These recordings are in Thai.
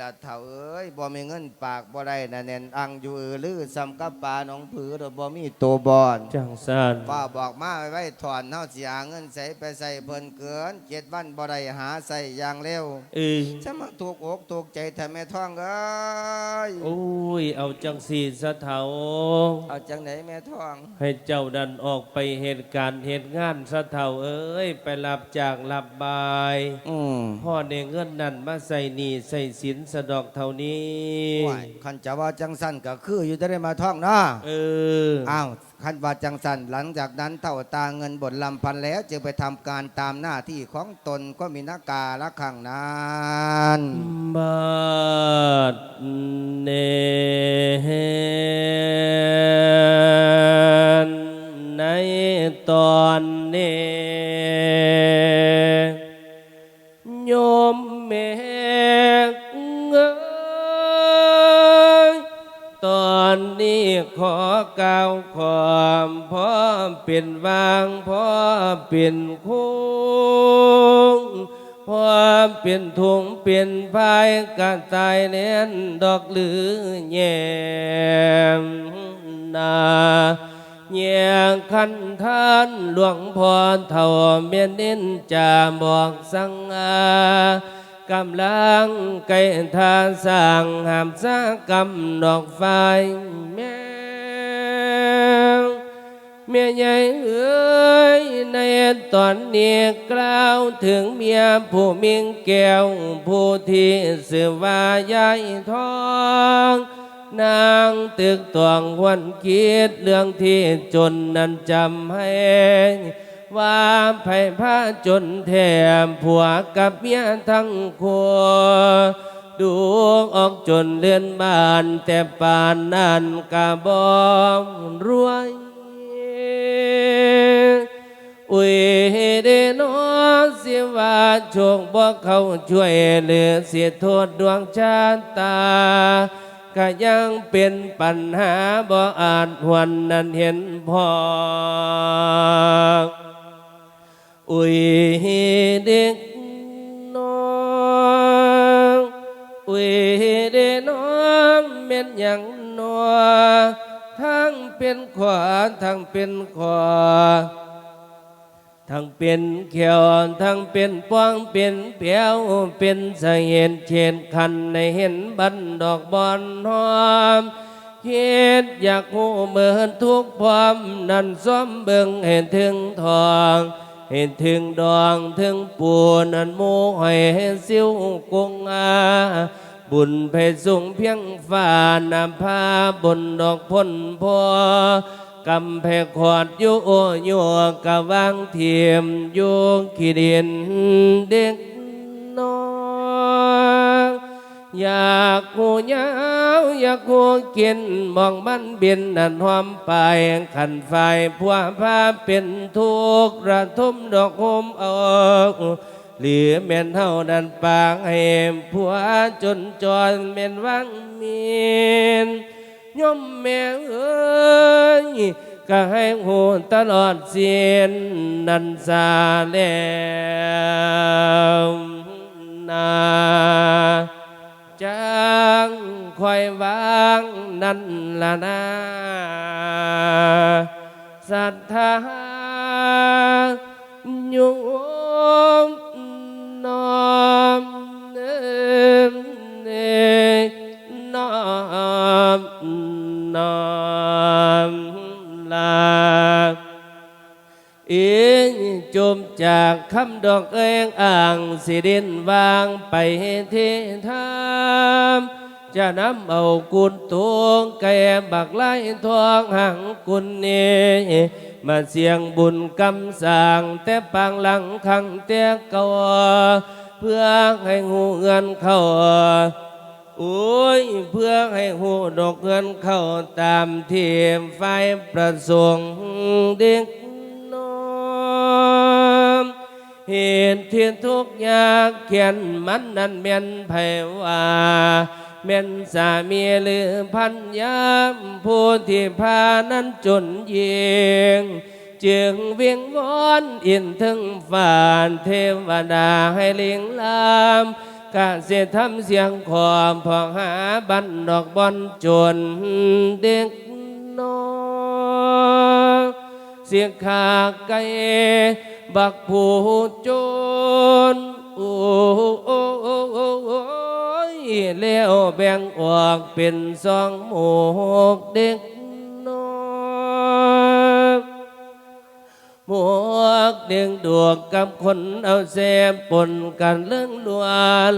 ล่ะเถ่าเอ้ยบ่มีเงินปากบ่ได้น่ะแน่นอังอยู่เออลือซ้ำกับปลาหนองผือโดยบ่มีตัวบอนจังสันป้าบอกมาไว้ไว้ถอนเฮาสิหาเงินใส่ไปใส่เพิ่นเกินเจ็ดวันบ่ได้หาใส่อย่างเร็วเออจะมาถูกอกถูกใจแท้แม่ท้องเอ้ยโอ้ย เอาจังสีสะเถาเอาจังไหนแม่ท้องให้เจ้าดันออกไปเหตุการณ์เหตุงานสะเถาเอ้ย ไปรับจากรับบายอืมพ่อในเงินนั่นมาใส่หนีใส่สินสะดอกเท่านี้ว้ายคันจะว่าจังสั้นก็คืออยู่จะได้มาท่องเนาะเอออ้าวคันว่าจังสันหลังจากนั้นเท่าตาเงินบทลำพันแล้วจึงไปทำการตามหน้าที่ของตนก็มีนากาละขังนานบาดเนนในตอนนี้โยมแม่ ขอกล่าวความพร้อมเป็นวางพร้อมเป็นคงพร้อมเป็นถุงเป็นพายกระตายเน้นดอกหรือแยมนาแยงคันท่านหลวงพ่อเท่าเมียนนินจะบอกสังอากำลังไก่ทาสร้างหามสากำดอกไฟแม่ เมียใหญ่เอ้ยในตอนนี้กล่าวถึงเมียผู้มิงแก้วผู้ที่สืบว่ายายทองนางตึกตวงวันคิดเรื่องที่จนนั้นจำให้ว่าไผ่ผ้าจนแถมผัวกับเมียทั้งคั วดูออกจนเลือนบานแต่ปานนั้นกะบอมรวยอุ้ยเดโนสิว่าโชคบ่เขาช่วยเหลือเสียโทษดวงชาตาก็ยังเป็นปัญหาบ่อาจหวนนั้นเห็นพออุ้ยเด็กน้อง อุยเดน้องเม็นอย่างนัวทั้งเป็นขวาทั้งเป็นขวาทั้งเป็นเขียวทั้งเป็นป้องเป็นเปียวเป็นสาเหตุเชนคันในเห็นบันดอกบอนหอมคิดอยากหูเหมือนทุกพร้อมนั่นซ้อมเบิ่งเห็นถึงทอง เห็นถึงดองถึงปูนันโมูหอยเห็นซิวกงอาบุญเพศสูงเพียงฝ่านำพาบนดอกพ้นพอกำแพงขอดยุโอยัวกะวางเทียมโยู่ขี้ดินเด็กน้อย อยากหูยาวอยากหูกินมองมันบินนันหอมไปขันไฟพัวพาเป็นทุกข์ระทุมดอกโฮมเอาเหลือแม่นเท่านั้นปางให้ผัวจนจรแม่นวังเมีนย่อมแม่เอ้ยก็ให้หูตลอดเสียนนันซาแล้วนา จางคอยวางนั่นละนาศรัทธาโยมน้อมเนม จากคำดอกเองอ่างสิดินวางไปเททามจะนำเอากุนตวงแก่บักไล่ทองหังกุนเนมาเสียงบุญกำสร้างแต่ปางหลังขังแต่เก่าเพื่อให้หูเงินเข้าโอ้ยเพื่อให้หูดอกเงินเข้าตามที่ไฟประสงค์เด็กน้อม เหตุที่ทุกข์ยากเขียนมันนั้นเมียนไผว่าเมียนสามีหรือพันยามผู้ที่พานั้นจนเยียงจึงเวียงวอนอินถึงฝ่านเทวดาให้เลี้ยงลามกะเสียทำเสียงขอมพองหาบันดอกบอนจนเด็กน้อย เสียงขาไก่บักผู้จนโอ้โอ้โอ้โอ้โอ้ยแล้วแบ่งออกเป็นสองหมวกเด็กน้อยหมวกเด้งดวกกับคนเอาแซมปนกันเรื่องดวน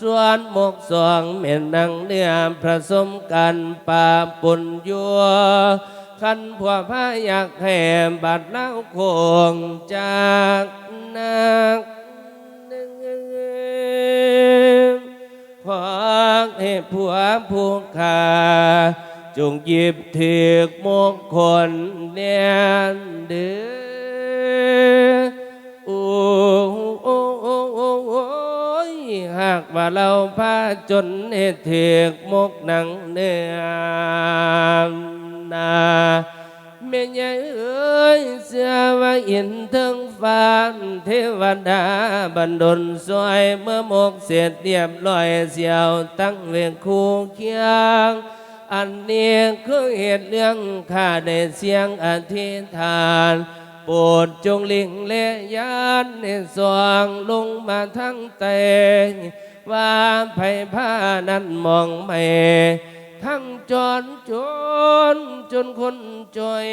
ส่วนหมกสองเหม่นนังเนื้อผสมกันปาปนยัว ขันผัวพาอยากแห่บาดเล่าคงจากนักขอให้ผัวผู้ขาจงหยิบเถือกมงคลเนียนเดือโอ้โอ้โอ้โอ้โอ้ยหากว่าเราพาจนเหตุเถกมกหนังเนื้อ นาเมียใหญ่เอ้ยเสียว่าอินถึงฟ้านเทวดาบันดลสวยเมื่อมกเสร็จเรียบร้อยเสี ขังเวียงคู่เคียงอันนี้คือเหตุเรื่องข้าได้เสียงอธิษฐานจงลิงเลยานในสว่างลงมาทั้งเตงว่าไผ่ผ้านั้นมองไม่ทั้งจอนจนจนคนจอย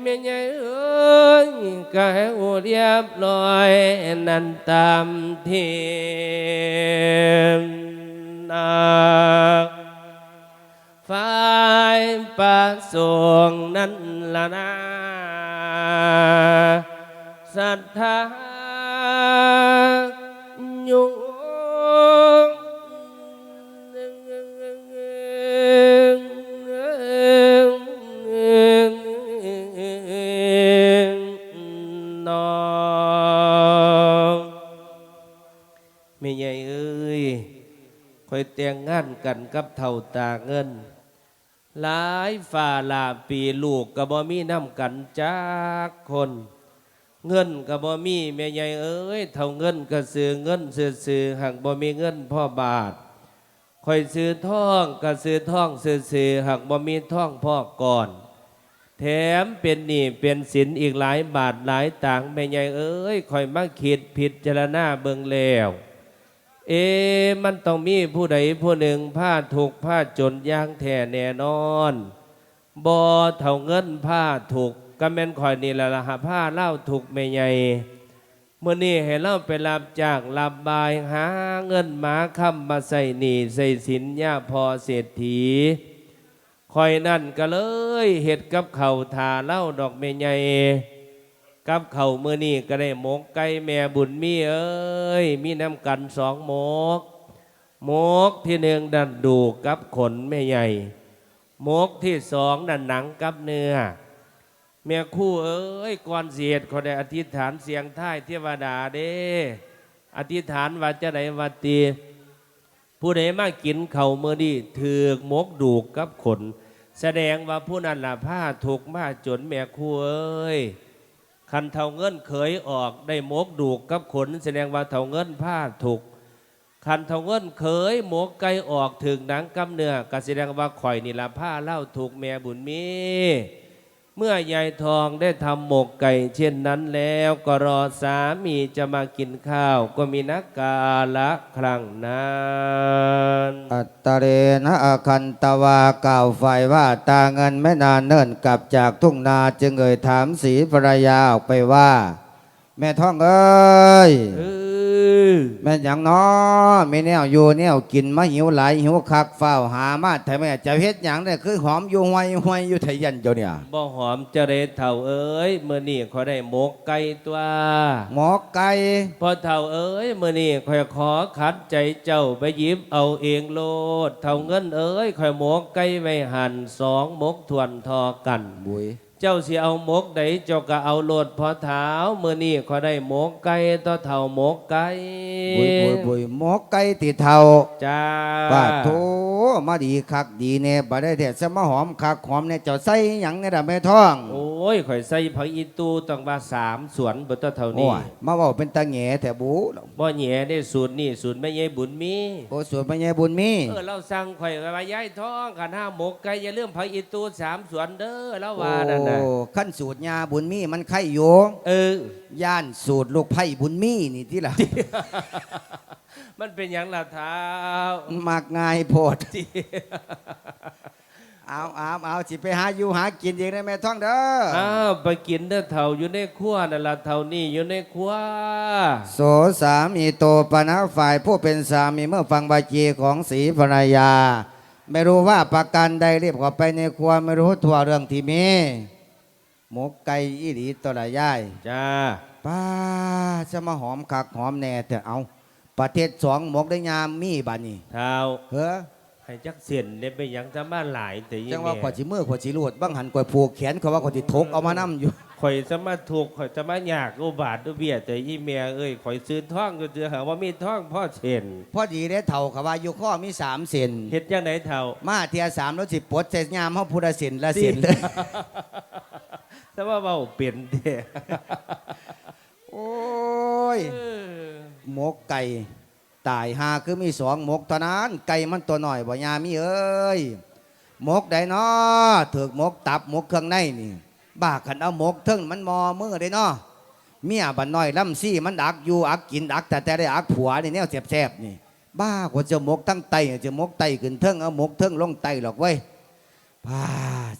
เมียใหญ่เอ้ยก็ให้อูเรียบร้อยนั่นตามเที่นาฝ่ายประสงนั้นละนาศรัทธายุ คอยแต่งงานกันกับเท่าตาเงิน หลายฝ่าลาปีลูกกระบ่มีน้ำกันจากคน เงินกระบ่มีแม่ใหญ่เอ้ยเท่าเงินก็ซื้อเงินซื้อซื้อหากบ่มีเงินพ่อบาทคอยซื้อทองก็ซื้อทองซื้อซื้อหากบ่มีทองพ่อก่อน แถมเป็นหนี้เป็นสินอีกหลายบาทหลายต่างแม่ใหญ่เอ้ยคอยมาคิดผิดจารณาเบิงแล้ว เอ๊ะมันต้องมีผู้ใดผู้หนึ่งผ้าถูกผ้าจนย่างแท้แน่นอนบอเท่าเงินผ้าถูกก็แม่นคอยนี่แหละละหาผ้าเล่าถูกไม่ใหญ่เมื่อนี้ให้เล่าไปรับจากรับบายหาเงินหมาคำมาใส่หนีใส่สินย่าพอเศรษฐีคอยนั่นก็เลยเห็ดกับเข่าทาเล่าดอกเมใหญ่ กับเขาวมือนี่ก็ได้หมกไก่แม่บุญมีเอ้ยมีน้ำกันสองหมกหมกที่หนึ่งดันดูกับขนแม่ใหญ่หมกที่สองดันหนังกับเนื้อแม่คู่เอ้ยก่อนเสียดขาได้อธิษฐานเสียงท้ายเทวดาเด้ อธิษฐานว่าจะไหนวัตีผู้ใดมากินเขาวมือดีถือหมกดูกกับขน แสดงว่าผู้นั้นละผ้าถูกมาจนแม่คู่เอ้ย คันเท่าเงินเคยออกได้โมกดูกกับขนแสดงว่าเท่าเงินผ้าถูกคันเท่าเงินเคยโมกไกออกถึงหนังกำเนื้อก็แสดงว่าข่อยนี่ละผ้าเล่าถูกแม่บุญมี เมื่อยายทองได้ทำหมกไก่เช่นนั้นแล้วก็รอสามีจะมากินข้าว ก็มีนักกาละครั้งนั้นอัตตะเรนะอาคันตวากล่าวฝ่ายว่าตาเงินไม่นานเนิ่นกลับจากทุ่งนาจึงเอ่ยถามสีภรรยาออกไปว่า แม่ท้องเอ้ยเออแม่นอย่างน้อมีแนวอยู่แนวกินมาหิวไหลายหิวคักเฝ้าวหามาแต่แม่จะเฮ็ดหยังได้คือหอมอยู่ห้วยห้วยอยู่ไทยันเจ้าเนี่ยบ่หอมเจเรเท่าเอ้ยเมื่อนี่เขาได้หมกไก่ตัวหมอไก่พอเท่าเอ้ยมื่อนี้คอยขอขัดใจเจ้าไปหยิบเอาเองโลดเท่าเงินเอ้ยคอยหมกไก่ไว้หันสองหมกทวนทอกันบุย เจ้าสิเอาหมกใดเจ้าก็เอาโลดพอเท้ามื่อนี้คอยได้หมกไก่ต่อเท่าหมกไก่บุยบุยบุยหมอไก่ติดเท่าจ้าปาดโถมาดีคักดีเนี่ยบ่ได้เด็ดสมาหอมคักหอมเนี่ยเจ้าใส่หยังเนี่ยดะแม่ท้องโอ้ อ้ยข่อยใส่ผักอีตูต้องว่าสามสวนบ่ต้องเท่าโอ้นี้ยมาเว่าเป็นตาแหง่แต่บูบ่แหย่ได้สูตรนี่สูตรแม่ยายบุญมีโอ้สวนพญายบุญมีเออเราสั่งข่อยว่าย้ายท้องขันห้าหมกไก่อย่าลืมผักอีตูสามสวนเด้อแล้วว่านั่นน่ะโอ้ขั้นสูตรยาบุญมีมันไข่โยเออย่านสูตรลูกไผ่บุญมีนี่ที่ละมันเป็นอย่างละเท้า มากง่ายโพด เอาเอาเอาสิไปหาอยู่หากินเองได้แม่ท่องเด้ออ้าวไปกินเด้อเท่าอยู่ในครัวนั่นละเท่านี่อยู่ในครัวโสสามีโตปนะฝ่ายผู้เป็นสามีเมื่อฟังบาจีของศรีภรรยา ไม่รู้ว่าประการใดรีบเข้าไปในครัวไม่รู้ทั่วเรื่องที่มีหมกไก่อีหลีตัวละย่ายจ้าป้าจะมาหอมคักหอมแน่แต่เอาประเทศสองหมกได้ยามมีบานี่เท้าเฮ้อ ให้จักเสียนได้ไปหยังจะมาหลายแต่ยี่จังว่าแม่ขวดสิมือขวดสิรูดบ้างหันขวดผูกแขนเขาว่าขวดสิทกเอามานํอยู่ข่อยจะมาถูกข่อยจะมาอยากอุบาทอุเบียแต่ยี่เมียเอ้ยข่อยซื้อท่องก็เจอหาว่ามีท่องพ่อเช่นพอดีได้เท่าเขาว่าอยู่ข้อมีสามเซนเฮ็ดยังไหนเท่ามาเทียสามแล้วสิปลดเศษยามเขาพุทธเซนละเซนดีแต่ว่าเบาเปลี่ยนเด้โอ้ยหมกไก่ ตายหาคือมีสองหมกเท่านั้น ไก่มันตัวหน่อยบ่ยามีเอ้ยหมกใดเนาะถือหมกตับหมกเครื่องในนี่บ้าขันเอาหมกเทิงมันมอมือได้เนาะเมียบันน้อยลำซี่มันดักอยู่อักกินดักแต่แต่ได้อักผัวนี่แนวแสบๆนี่ บ้ากว่าจะหมกตั้งไตจะหมกไตขึ้นเทิงเอาหมกเทิงลงไตหรอกเว้ยพา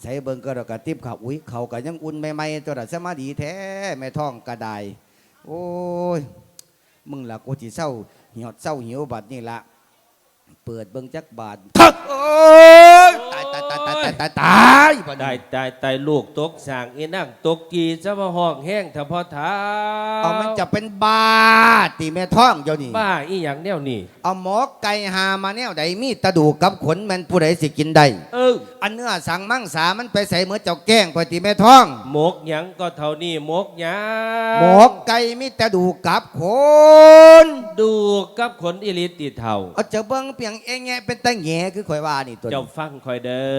ใช้เบิงก็ดกกระติบขับอุ้ยเขาก็ยังอุ่นใหม่ๆตัวละสมาดีแท้แม่ท้องกระไดโอ้ยมึงล่ะกูจิเศร้า หี่ยวเศร้าหิวบัดนี่ละเปิดเบิ่งจักบาทโอ้ยต ตายตายตายตายตายตายบัดได้นี้ตายตายลูกตกสางอีนั่งตกกีจะมาห้องแห้งถ้าพอเท้าเอามันจะเป็นบาตีแม่ท้องเจ้านี่บ้าอีหยังแนวนี่เอาหมอไก่หามาแนวใดมีตะดูกับขนแมันผู้ใดสิกินได้เอออันเนื้อสังมังสามันไปใส่เหมือนเจ้าแกล้งไปตีแม่ท้อง หมกหยังก็เท่านี้หมกหยังหมอไก่มีต่ดูกับขนดูกับขนอิลิติเท่าเอาเจะเบิ่งเปียงเองแงเป็นตะแหงคือข่อยว่านี่ตัวนี้เจ้าฟังคอยเด้อ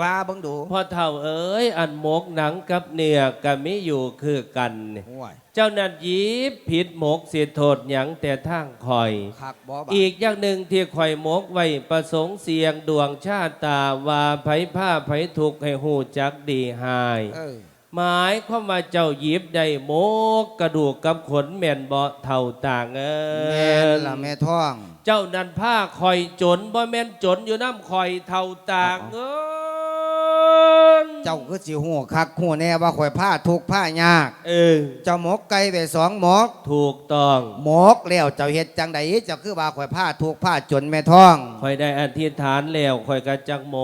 ว่าเบิ่งดูพ่อเท่าเอ้ย อันหมกหนังกับเนื้อก็มีอยู่คือกันนี่โอ้ยเจ้านั่นหยิบผิดหมกเสียโทษหยังแต่ทางคอย คักบ่บาอีกอย่างหนึ่งที่ข่อยหมกไว้ประสงค์เสียงดวงชาตาว่าไผผ้าไผทุกข์ให้หูจักดีหาย เออหมายความว่าเจ้าหยิบได้หมกกระดูกกับขนแม่นบ่เท่าต่างเอแม่นอล่ะแม่ท้อง เจ้านันผ้าคอยจนบ่แม่นจนอยู่น้ำคอยเท่าต่างเงินเจ้าคือสิหูคักหูแน่ว่าข่อยผ้าทุกข์ผ้ายาก เออเจ้าหมกไก่ไปสองหมกถูกต้องหมกแล้วเจ้าเฮ็ดจังใดเจ้าคือว่าข่อยผ้าทุกข์ผ้าจนแม่ท้องคอยได้อธิษฐานแล้วคอยกระจักหม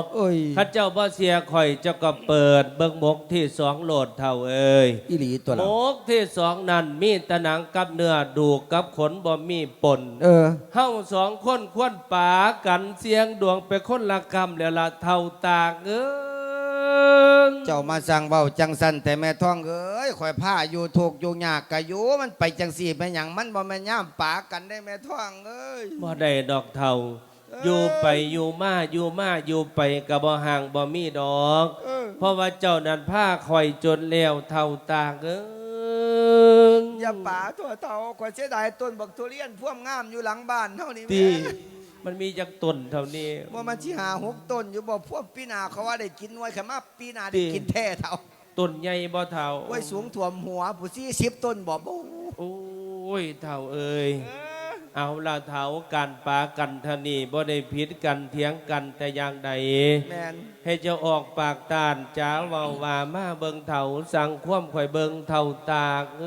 กเอ้ยข้าเจ้าบ่เสียคอยเจ้าก็เปิดเบิ่งหมกที่สองโหลดเท่าเอ้ยอีหลีตัวหมละกที่สองนั่นมีแตะหนังกับเนื้อดูกกับขนบ่มีปน เออ เฮาสองคนควนป่ากันเสียงดวงไปคนละกรรมแล้วละเท่าต่างเอ้ ยเจ้ามาสั่งเบาจังสันแต่แม่ท้องเอ้ยข่อยผ้าอยู่ทุกข์อยู่ยากกะอยู่มันไปจังสี่ไปหยังมันบ่แม่นย่ามปากันได้แม่ท้องเอ้ยบ่ได้ดอกเท่าอยู่ไปอยู่มาอยู่มาอยู่ไปกับบ่ห่างบ่มีดอกเออเพราะว่าเจ้านั้นผ้าคอยจนแล้วเท่าต่างเอ้ยอย่าป่าทั่วเท่าข่อยเสียดายต้นบักทุเรียนพ่วงงามอยู่หลังบ้านเท่านี้ตีแม่ มันมีจากต้นเท่านี้ว่ามันที่หาหกต้นอยู่บ่พวกปีนาเขาว่าได้กินไว้ขมาปีนาได้กินแท่เท่าต้นใหญ่บ่เท่าไว้สูงถ่วมหัวผู้ซี่สิบต้นบ่บ่โอ้ยเท่าเอ้ยเอาละเท้าการปากันธนีบ่ได้พิษกันเถียงกันแต่อย่างใดให้เจ้าออกปากตานจ้าวาว่ามาเบิงเถาสั่งคว่ำข่อยเบิงเถาตากเอ